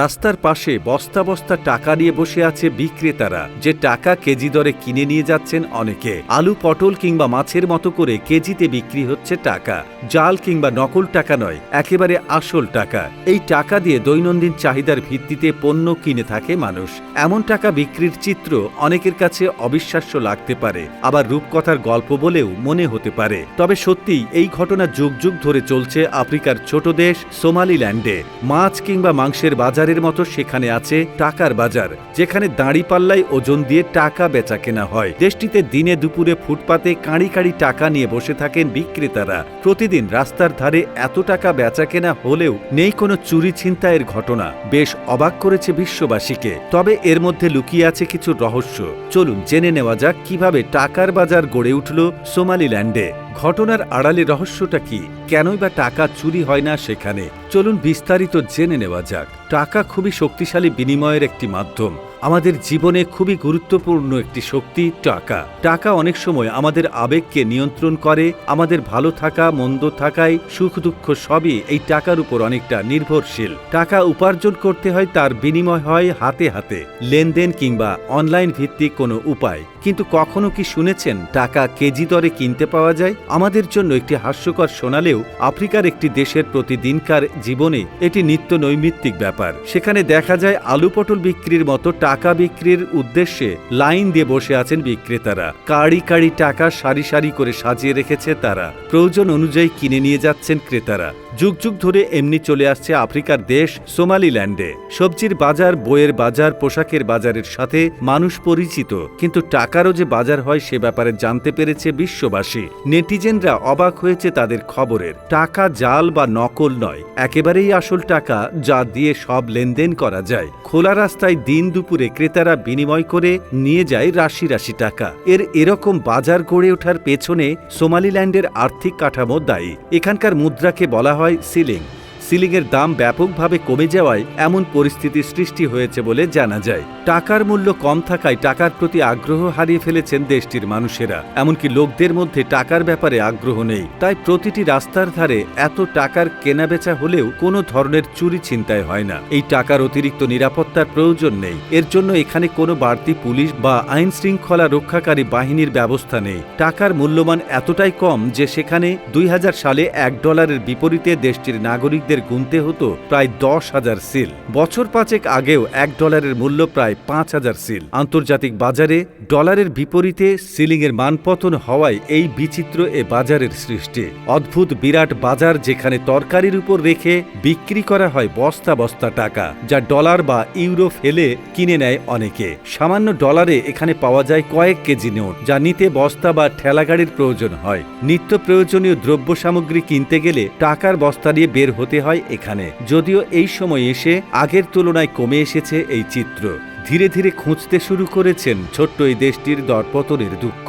রাস্তার পাশে বস্তা বস্তা টাকা নিয়ে বসে আছে বিক্রেতারা, যে টাকা কেজি দরে কিনে নিয়ে যাচ্ছেন অনেকে। আলু, পটল কিংবা মাছের মতো করে কেজিতে বিক্রি হচ্ছে টাকা। জাল কিংবা নকল টাকা নয়, একেবারে আসল টাকা। এই টাকা দিয়ে দৈনন্দিন চাহিদার ভিত্তিতে পণ্য কিনে থাকে মানুষ। এমন টাকা বিক্রির চিত্র অনেকের কাছে অবিশ্বাস্য লাগতে পারে, আবার রূপকথার গল্প বলেও মনে হতে পারে। তবে সত্যিই এই ঘটনা যুগ যুগ ধরে চলছে আফ্রিকার ছোট দেশ সোমালিল্যান্ডে। মাছ কিংবা মাংসের বাজারের মতো সেখানে আছে টাকার বাজার, যেখানে দাঁড়ি পাল্লায় ওজন দিয়ে টাকা বেচা কেনা হয়। দেশটিতে দিনে দুপুরে ফুটপাতে কাঁড়ি কাঁড়ি টাকা নিয়ে বসে থাকেন বিক্রেতারা। প্রতিদিন রাস্তার ধারে এত টাকা বেচা কেনা হলেও নেই কোনো চুরি ছিনতাইয়ের ঘটনা। বেশ অবাক করেছে বিশ্ববাসীকে। তবে এর মধ্যে লুকিয়ে আছে কিছু রহস্য। চলুন জেনে নেওয়া যাক কীভাবে টাকার বাজার গড়ে উঠল সোমালিল্যান্ডে। ঘটনার আড়ালে রহস্যটা কি? কেনই বা টাকা চুরি হয় না সেখানে? চলুন বিস্তারিত জেনে নেওয়া যাক। টাকা খুবই শক্তিশালী বিনিময়ের একটি মাধ্যম। আমাদের জীবনে খুবই গুরুত্বপূর্ণ একটি শক্তি টাকা। টাকা অনেক সময় আমাদের আবেগকে নিয়ন্ত্রণ করে, আমাদের ভালো থাকা, মন্দ থাকায়, সুখ দুঃখ সবই এই টাকার উপর অনেকটা নির্ভরশীল। টাকা উপার্জন করতে হয়, তার বিনিময় হয় হাতে হাতে, লেনদেন কিংবা অনলাইন ভিত্তিক কোনো উপায়। কিন্তু কখনো কি শুনেছেন, টাকা কেজি দরে কিনতে পাওয়া যায়? আমাদের জন্য একটি হাস্যকর শোনালেও আফ্রিকার একটি দেশের প্রতিদিনকার জীবনে এটি নিত্য নৈমিত্তিক ব্যাপার। সেখানে দেখা যায়, আলু পটল বিক্রির মতো টাকা বিক্রির উদ্দেশ্যে লাইন দিয়ে বসে আছেন বিক্রেতারা। কাড়ি কাড়ি টাকা সারি সারি করে সাজিয়ে রেখেছে তারা। প্রয়োজন অনুযায়ী কিনে নিয়ে যাচ্ছেন ক্রেতারা। যুগ যুগ ধরে এমনি চলে আসছে আফ্রিকার দেশ সোমালিল্যান্ডে। সবজির বাজার, বইয়ের বাজার, পোশাকের বাজারের সাথে মানুষ পরিচিত। কিন্তু টাকারও যে বাজার হয় সে ব্যাপারে জানতে পেরেছে বিশ্ববাসী। নেটিজেনরা অবাক হয়েছে তাদের খবরের। টাকা জাল বা নকল নয়। একেবারেই আসল টাকা যা দিয়ে সব লেনদেন করা যায়। খোলা রাস্তায় দিন দুপুরে ক্রেতারা বিনিময় করে নিয়ে যায় রাশি রাশি টাকা। এর এরকম বাজার গড়ে ওঠার পেছনে সোমালিল্যান্ডের আর্থিক কাঠামো দায়ী। এখানকার মুদ্রাকে বলা হয় সিলিং। সিলিংয়ের দাম ব্যাপকভাবে কমে যাওয়ায় এমন পরিস্থিতি সৃষ্টি হয়েছে বলে জানা যায়। টাকার মূল্য কম থাকায় টাকার প্রতি আগ্রহ হারিয়ে ফেলেছেন দেশটির মানুষেরা। এমনকি লোকদের মধ্যে টাকার ব্যাপারে আগ্রহ নেই। তাই প্রতিটি রাস্তার ধারে এত টাকার কেনাবেচা হলেও কোনো ধরনের চুরি ছিনতাই হয় না। এই টাকার অতিরিক্ত নিরাপত্তার প্রয়োজন নেই। এর জন্য এখানে কোনো বাড়তি পুলিশ বা আইন শৃঙ্খলা রক্ষাকারী বাহিনীর ব্যবস্থা নেই। টাকার মূল্যমান এতটাই কম যে সেখানে দুই হাজার সালে এক ডলারের বিপরীতে দেশটির নাগরিকদের গুনতে হতো প্রায় দশ হাজার সিল। বছর পাঁচেক আগেও এক ডলারের মূল্য প্রায় পাঁচ হাজার সিল। আন্তর্জাতিক বাজারে ডলারের বিপরীতে সিলিংয়ের মানপতন হওয়ায় এই বিচিত্র এ বাজারের সৃষ্টি। অদ্ভুত বিরাট বাজার যেখানে তরকারির উপর রেখে বিক্রি করা হয় বস্তা বস্তা টাকা, যা ডলার বা ইউরো ফেলে কিনে নেয় অনেকে। সামান্য ডলারে এখানে পাওয়া যায় কয়েক কেজি নোট, যা নিতে বস্তা বা ঠেলাগাড়ির প্রয়োজন হয়। নিত্য প্রয়োজনীয় দ্রব্য সামগ্রী কিনতে গেলে টাকার বস্তা নিয়ে বের হতে হয় এখানে। যদিও এই সময় এসে আগের তুলনায় কমে এসেছে এই চিত্র। ধীরে ধীরে খুঁজতে শুরু করেছেন ছোট্ট এই দেশটির দরপতনের দুঃখ।